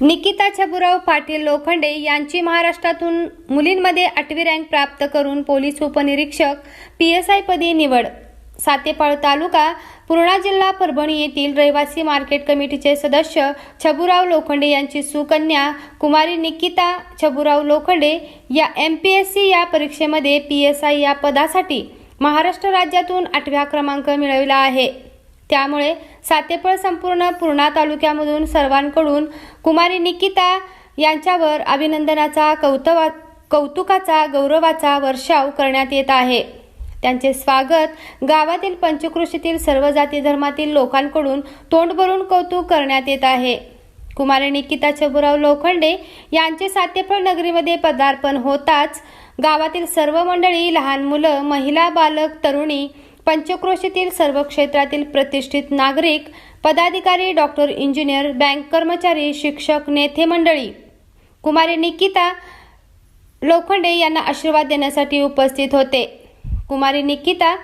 निकिता छबुराव पाटील लोखंडे यांची महाराष्ट्रातून मुलींमध्ये आठवी रँक प्राप्त करून पोलीस उपनिरीक्षक पी एस आय पदी निवड. सातेपाळ तालुका पूर्णा जिल्हा परभणी येथील रहिवासी मार्केट कमिटीचे सदस्य छबुराव लोखंडे यांची सुकन्या कुमारी निकिता छबुराव लोखंडे या एम पी एस सी या परीक्षेमध्ये पी एस आय या पदासाठी महाराष्ट्र राज्यातून आठव्या क्रमांक मिळविला आहे. त्यामुळे सातेपळ संपूर्ण पूर्णा तालुक्यामधून सर्वांकडून कुमारी निकिता यांच्यावर अभिनंदनाचा कौतवा कौतुकाचा गौरवाचा वर्षाव करण्यात येत आहे. त्यांचे स्वागत गावातील पंचकृषीतील सर्व जाती धर्मातील लोकांकडून तोंड भरून कौतुक करण्यात येत आहे. कुमारी निकिता छबुराव लोखंडे यांचे सातेफळ नगरीमध्ये पदार्पण होताच गावातील सर्व मंडळी लहान मुलं महिला बालक तरुणी पंचक्रोशीतील सर्व क्षेत्रातील प्रतिष्ठित नागरिक पदाधिकारी डॉक्टर इंजिनियर बँक कर्मचारी शिक्षक नेते मंडळी. कुमारी निकिता लोखंडे यांना आशीर्वाद देण्यासाठी उपस्थित होते. कुमारी निकिता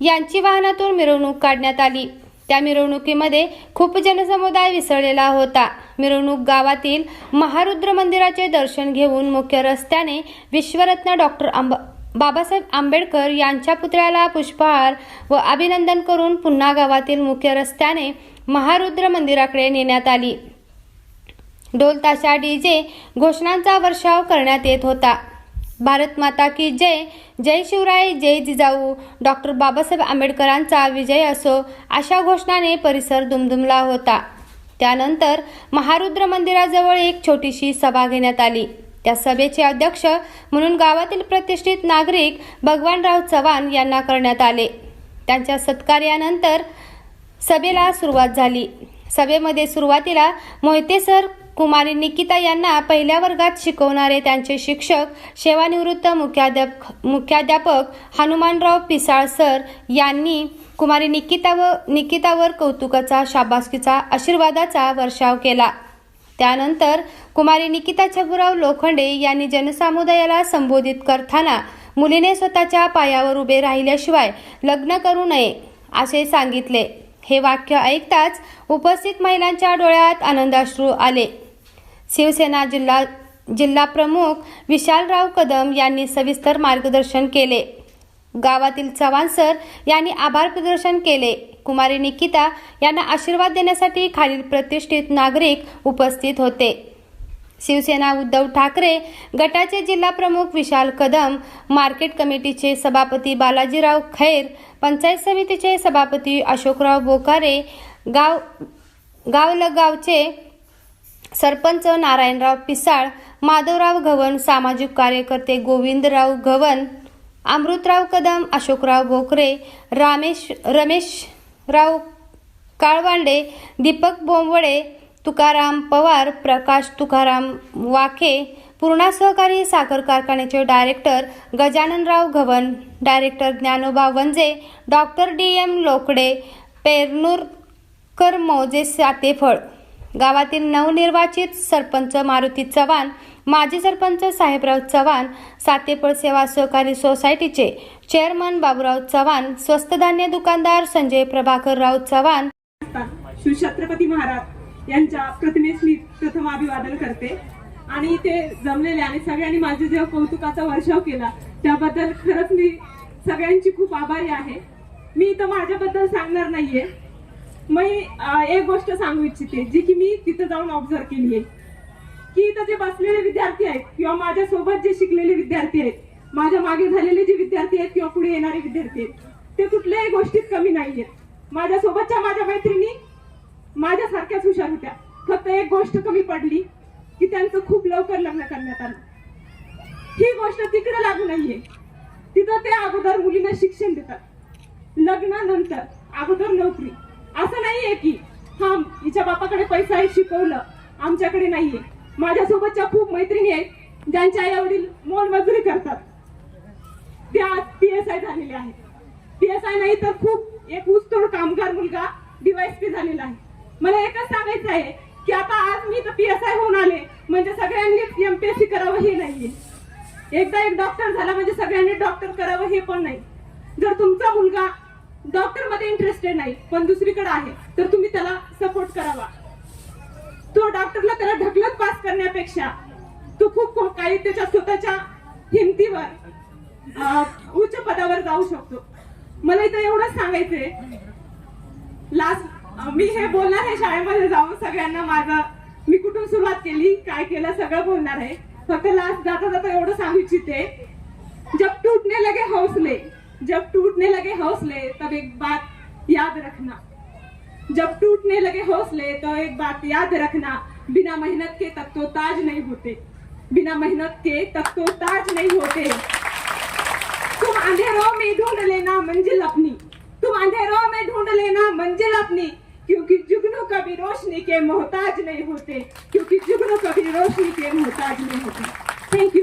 यांची वाहनातून मिरवणूक काढण्यात आली. त्या मिरवणुकीमध्ये खूप जनसमुदाय विसळलेला होता. मिरवणूक गावातील महारुद्र मंदिराचे दर्शन घेऊन मुख्य रस्त्याने विश्वरत्न डॉक्टर आंब बाबासाहेब आंबेडकर यांच्या पुतळ्याला पुष्पहार व अभिनंदन करून पुन्हा गावातील मुख्य रस्त्याने महारुद्र मंदिराकडे नेण्यात आली. ढोल ताशा डीजे घोषणांचा वर्षाव करण्यात येत होता. भारत माता की जय जय शिवराय जय जिजाऊ डॉक्टर बाबासाहेब आंबेडकरांचा विजय असो अशा घोषणाने परिसर दुमदुमला होता. त्यानंतर महारुद्र मंदिराजवळ एक छोटीशी सभा घेण्यात आली. त्या सभेचे अध्यक्ष म्हणून गावातील प्रतिष्ठित नागरिक भगवानराव चव्हाण यांना करण्यात आले. त्यांच्या सत्कार्यानंतर सभेला सुरुवात झाली. सभेमध्ये सुरुवातीला मोहिते सर कुमारी निकिता यांना पहिल्या वर्गात शिकवणारे त्यांचे शिक्षक सेवानिवृत्त मुख्याध्यापक मुख्याध्यापक हनुमानराव पिसाळ सर यांनी कुमारी निकिता व निकितावर कौतुकाचा शाबासकीचा आशीर्वादाचा वर्षाव केला. त्यानंतर कुमारी निकिता छबुराव लोखंडे यांनी जनसमुदायाला संबोधित करताना मुलीने स्वतःच्या पायावर उभे राहिल्याशिवाय लग्न करू नये असे सांगितले. हे वाक्य ऐकताच उपस्थित महिलांच्या डोळ्यात आनंदाश्रू आले. शिवसेना जिल्हा जिल्हा प्रमुख विशालराव कदम यांनी सविस्तर मार्गदर्शन केले. गावातील चव्हाण सर यांनी आभार प्रदर्शन केले. कुमारी निकिता यांना आशीर्वाद देण्यासाठी खालील प्रतिष्ठित नागरिक उपस्थित होते. शिवसेना उद्धव ठाकरे गटाचे जिल्हा प्रमुख विशाल कदम मार्केट कमिटीचे सभापती बालाजीराव खैर पंचायत समितीचे सभापती अशोकराव बोकारे गाव गावलगावचे सरपंच नारायणराव पिसाळ माधवराव घवन सामाजिक कार्यकर्ते गोविंदराव घवन अमृतराव कदम अशोकराव भोकरे रामेश रमेशराव काळवांडे दीपक बोंबळे तुकाराम पवार प्रकाश तुकाराम वाके पूर्णा सहकारी साखर कारखान्याचे director Gajananrao Ghavan director Dnyanoba Vanje doctor D M Lokde Pernurkar मौजे सातेफळ. गावातील नवनिर्वाचित सरपंच मारुती चव्हाण माजी सरपंच साहेबराव चव्हाण सातेपळ सेवा सहकारी सोसायटीचे चेअरमन बाबूराव चव्हाण स्वस्त धान्य दुकानदार संजय प्रभाकरराव चव्हाण. शिवछत्रपती महाराज यांच्या प्रतिमेस मी प्रथम अभिवादन करते. आणि ते जमलेले आणि सगळ्यांनी माझे जेव्हा कौतुकाचा वर्षाव केला त्याबद्दल खरंच मी सगळ्यांची खूप आभारी आहे. मी इथं माझ्याबद्दल सांगणार नाहीये. मी एक गोष्ट सांगू इच्छिते जी की मी तिथं जाऊन ऑब्झर्व केली आहे की इथं जे बसलेले विद्यार्थी आहेत किंवा माझ्यासोबत जे शिकलेले विद्यार्थी आहेत माझ्या मागे झालेले जे विद्यार्थी आहेत किंवा पुढे येणारे विद्यार्थी आहेत ते कुठल्याही गोष्टीत कमी नाही आहेत माझ्यासोबतच्या माझ्या मैत्रिणी माझ्यासारख्याच हुशार होत्या. फक्त एक गोष्ट कमी पडली की त्यांचं खूप लवकर लग्न करण्यात आलं. ही गोष्ट तिकडे लागू नाहीये. तिथं ते अगोदर मुलींना शिक्षण देतात. लग्नानंतर अगोदर नोकरी. असं नाहीये की हा हिच्या बापाकडे पैसा आहे शिकवलं. आमच्याकडे नाहीये. माझ्यासोबतच्या खूप मैत्रिणी आहेत ज्यांच्या आई वडील मोलमजुरी करतात. त्या पी एस आय झालेले आहेत. पी एस आय नाही तर खूप एक ऊसतोड कामगार मुलगा डीवायसपी झालेला आहे. मला एकच सांगायचं आहे की आता आज मी तर पी एस आय होऊन आले. म्हणजे सगळ्यांनी एमपीएससी करावं हे नाहीये. एकदा एक डॉक्टर झाला म्हणजे सगळ्यांनी डॉक्टर करावं हे पण नाही. जर तुमचा मुलगा डॉक्टरमध्ये इंटरेस्टेड नाही पण दुसरीकडे आहे तर तुम्ही त्याला सपोर्ट करावा. तो डॉक्टरला त्याला ढकलत पास करण्यापेक्षा तो खूप काही त्याच्या स्वतःच्या हिमतीवर उच्च पदावर जाऊ शकतो. मला इथं एवढंच सांगायचंय. लास्ट मी हे बोलणार आहे शाळेमध्ये जाऊन सगळ्यांना माझं. मी कुठून सुरुवात केली काय केलं सगळं बोलणार आहे. फक्त लास्ट जाता जाता एवढं सांगू इच्छिते. जब टूटने लगे हौसले जब टूटने लगे हौसले तब एक बात याद रखना. जब टूटने लगे हौसले तो एक बात याद रखना. बिना मेहनत के तक तो ताज नहीं होते. बिना मेहनत के तक तो ताज नहीं होते. तुम अंधेरों में ढूंढ लेना मंजिल अपनी. तुम अंधेरों में ढूंढ लेना मंजिल अपनी. क्योंकि जुगनू कभी रोशनी के मोहताज नहीं होते क्योंकि जुगनू कभी रोशनी के मोहताज नहीं होते। Thank you